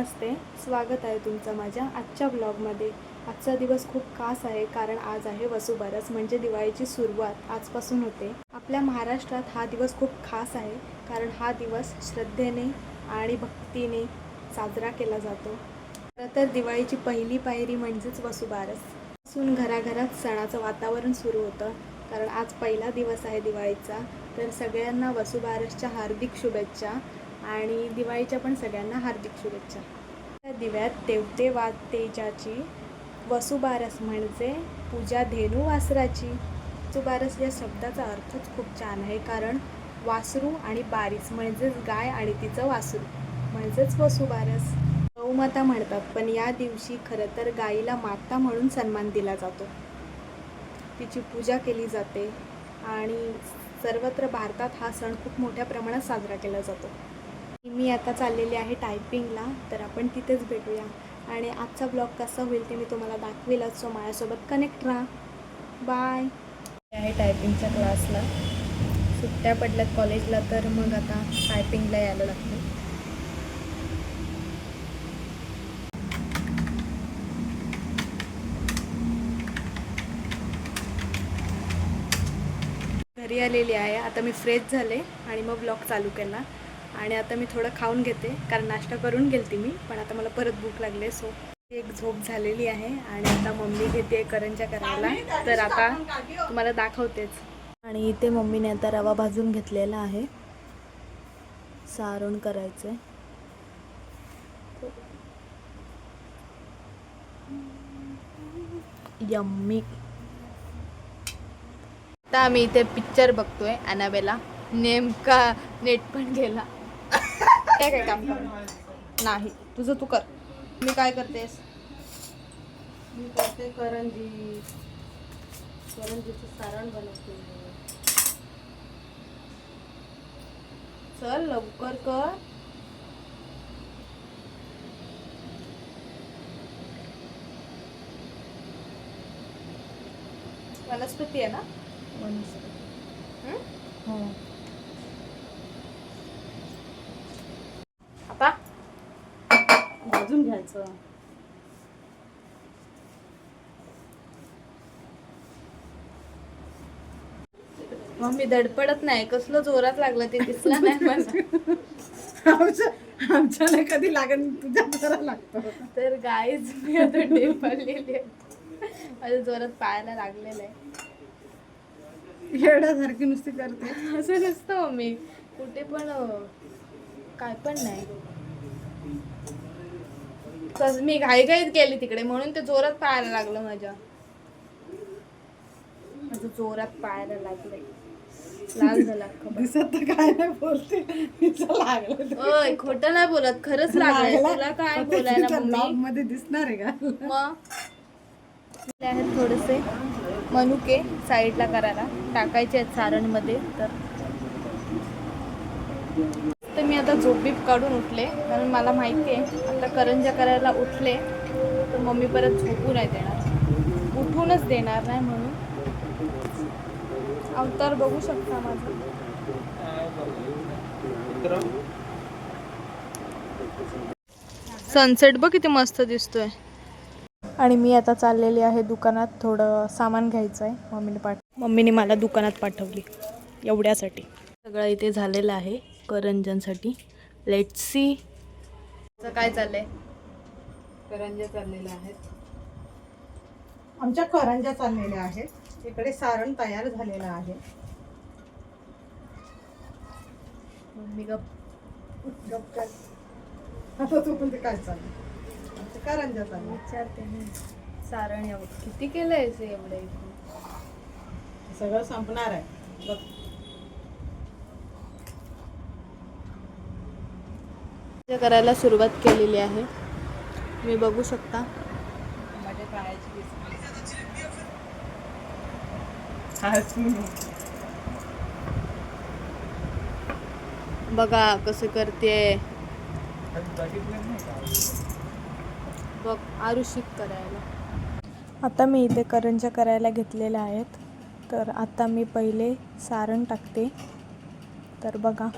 नमस्ते. स्वागत आहे तुमचं माझ्या आजच्या ब्लॉगमध्ये. आजचा दिवस खूप खास आहे कारण आज आहे वसुबारस म्हणजे दिवाळीची सुरुवात आजपासून होते. आपल्या महाराष्ट्रात हा दिवस खूप खास आहे कारण हा दिवस श्रद्धेने आणि भक्तीने साजरा केला जातो. खरं तर दिवाळीची पहिली पायरी म्हणजेच वसुबारसपासून घराघरात सणाचं वातावरण सुरू होतं. कारण आज पहिला दिवस आहे दिवाळीचा. तर सगळ्यांना वसुबारसच्या हार्दिक शुभेच्छा. आणि दिवाळीच्या पण सगळ्यांना हार्दिक शुभेच्छा. त्या दिव्यात तेवते वाद तेजाची वसुबारस म्हणजे पूजा धेनू वासराची वसुबारस या शब्दाचा अर्थच खूप छान आहे कारण वासरू आणि बारीस म्हणजेच गाय आणि तिचं वासरू म्हणजेच वसुबारस. गौमाता म्हणतात पण या दिवशी खरं तर गाईला माता म्हणून सन्मान दिला जातो. तिची पूजा केली जाते आणि सर्वत्र भारतात हा सण खूप मोठ्या प्रमाणात साजरा केला जातो. मी आता चाललेली आहे टायपिंगला तर आपण तिथेच भेटूया. आणि आजचा ब्लॉग कसा होईल ते मी तुम्हाला दाखवेलच सो माझ्यासोबत कनेक्ट राहा. बाय आहे टायपिंगच्या क्लासला. सुट्ट्या पडल्यात कॉलेजला तर मग आता टायपिंगला यायला लागते. घरी आलेली आहे. आता मी फ्रेश झाले आणि मग ब्लॉग चालू केला आणि आता मी थोडं खाऊन घेते कारण नाश्ता करून गेलती मी पण आता मला परत भूक लागले सो एक झोप झालेली आहे आणि आता मम्मी घेते करंजा करायला. तर आता तुम्हाला दाखवतेच. आणि इथे मम्मीने आता रवा भाजून घेतलेला आहे. सारण करायचं यम्मी. आता आम्ही इथे पिक्चर बघतोय अनाबेला नेमका नेट पण गेला. काय काय काम कर? नाही. तुझं तू कर. मी काय करतेस? मी करते करंजी. करंजीचं सारण बनवते. चल लवकर कर. वनस्पती आहे ना? वनस्पती. हं? हो आता घ्यायचं. मम्मी धडपडत नाही कसलं जोरात लागलं ते दिसलं नाही मला. आमच्या आमच्याला कधी लागेल तुझ्या जरा लागतो. तर गाईच मी आता टेपलेली आहे. माझ्या जोरात पायाला लागलेलं आहे. येड्यासारखी नुसती करते. असं नसतं मम्मी. कुठे पण काय पण नाही. तस- मी घाईघाईत गेली तिकडे म्हणून ते जोरात पायाला लागलं माझ्या. माझं जोरात पायाला लागलंय. लाल झाला. दिसत तर काय नाही बोलते. तिचं लागलं ओय खोटं नाही बोलत खरंच लागलंय. तुला काय बोलायला मम्मी? मध्ये दिसणार आहे का? मग? आहेत थोडेसे. मनुके साईडला करायला. टाकायचे आहेत सारणमध्ये तर. तर मी आता झोपीप काढून उठले कारण मला माहिती आहे आता करंजा करायला उठले तर मम्मी परत झोपू नाही देणार. उठूनच देणार नाही म्हणून. अवतार बघू शकता माझा. सनसेट बघ किती मस्त दिसतोय. आणि मी आता चाललेली आहे दुकानात थोडं सामान घ्यायचं आहे मम्मीने पाठ मम्मीने मला दुकानात पाठवली एवढ्यासाठी. सगळं इथे झालेलं आहे. करंजनसाठी लेट सी काय चाललंय? करंज्या चाललेल्या आहेत. आमच्या करंज्या चाललेल्या आहेत. इकडे सारण तयार झालेलं आहे. मम्मी गप. गप काय आता तू पण ते काय चाललं? आमच्या करंज्या चालल्या विचारते मी. सारण एवढं किती केलंय ते एवढं इथे? सगळं संपणार आहे. बघ. करायला सुरुवात केलेली आहे. तुम्ही बघू शकता. बघा कसं करते. बघ आरुषिक करायला. आता मी इथे करंजा करायला घेतलेल्या आहेत. तर आता मी पहिले सारण टाकते. तर बघा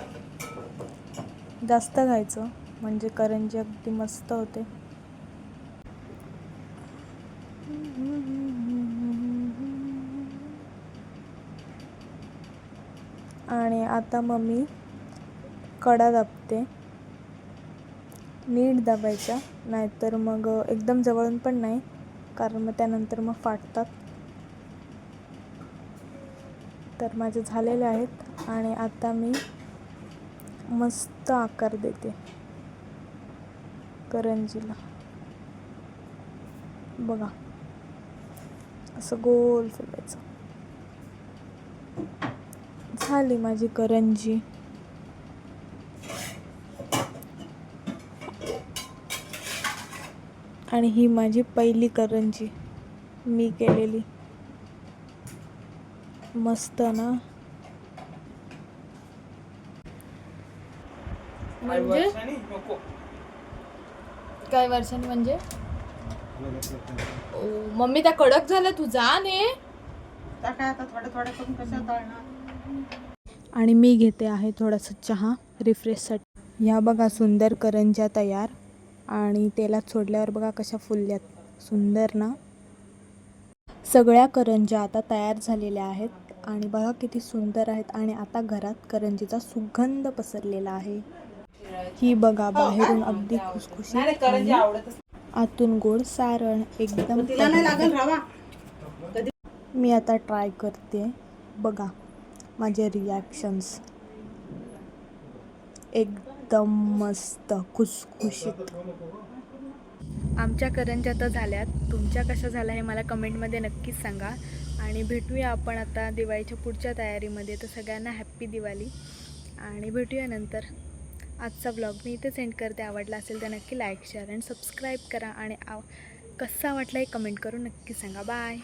जास्त घ्यायचं म्हणजे करंजी अगदी मस्त होते. आणि आता मम्मी कडा दाबते. नीट दाबायच्या नाहीतर मग एकदम जवळून पण नाही कारण मग त्यानंतर मग फाटतात. तर माझे झालेले आहेत आणि आता मी मस्त आकार देते. करंजीला. बघा. असं गोल फिरवायचं झाली माझी करंजी. आणि ही माझी पहिली करंजी. मी केलेली. मस्त ना. म्हणजे? काय वर्षांनी म्हणजे? ओ, मम्मी त्या कडक झाल्या तू जा ने. आता काय आता थोडं थोडं करून कसं तळणार? आणि मी घेते आहे थोडासा चहा रिफ्रेशसाठी ह्या बघा सुंदर करंज्या तयार. आणि तेलात सोडल्यावर बघा कशा फुलल्यात. सुंदर ना? सगळ्या करंज्या आता तयार झालेल्या आहेत. आणि बघा किती सुंदर आहेत. आणि आता घरात करंजीचा सुगंध पसरलेला आहे. ही बघा बाहेरून अगदी करंजी आवडतच आतून गोड सारण एकदम मी आता ट्राय करते. बघा माझे रिॲक्शन्स एकदम मस्त खुसखुशीत. आमच्या करंज्या तर झाल्यात. तुमच्या कशा झाल्या हे मला कमेंटमध्ये नक्कीच सांगा. आणि भेटूया आपण आता दिवाळीच्या पुढच्या तयारीमध्ये. तर सगळ्यांना हॅप्पी दिवाळी. आणि भेटूया नंतर. आजचा ब्लॉग मी इथे सेंड करते. आवडला असेल तर नक्की लाईक शेअर आणि सबस्क्राईब करा. आणि आव कसा वाटला हे कमेंट करून नक्की सांगा. बाय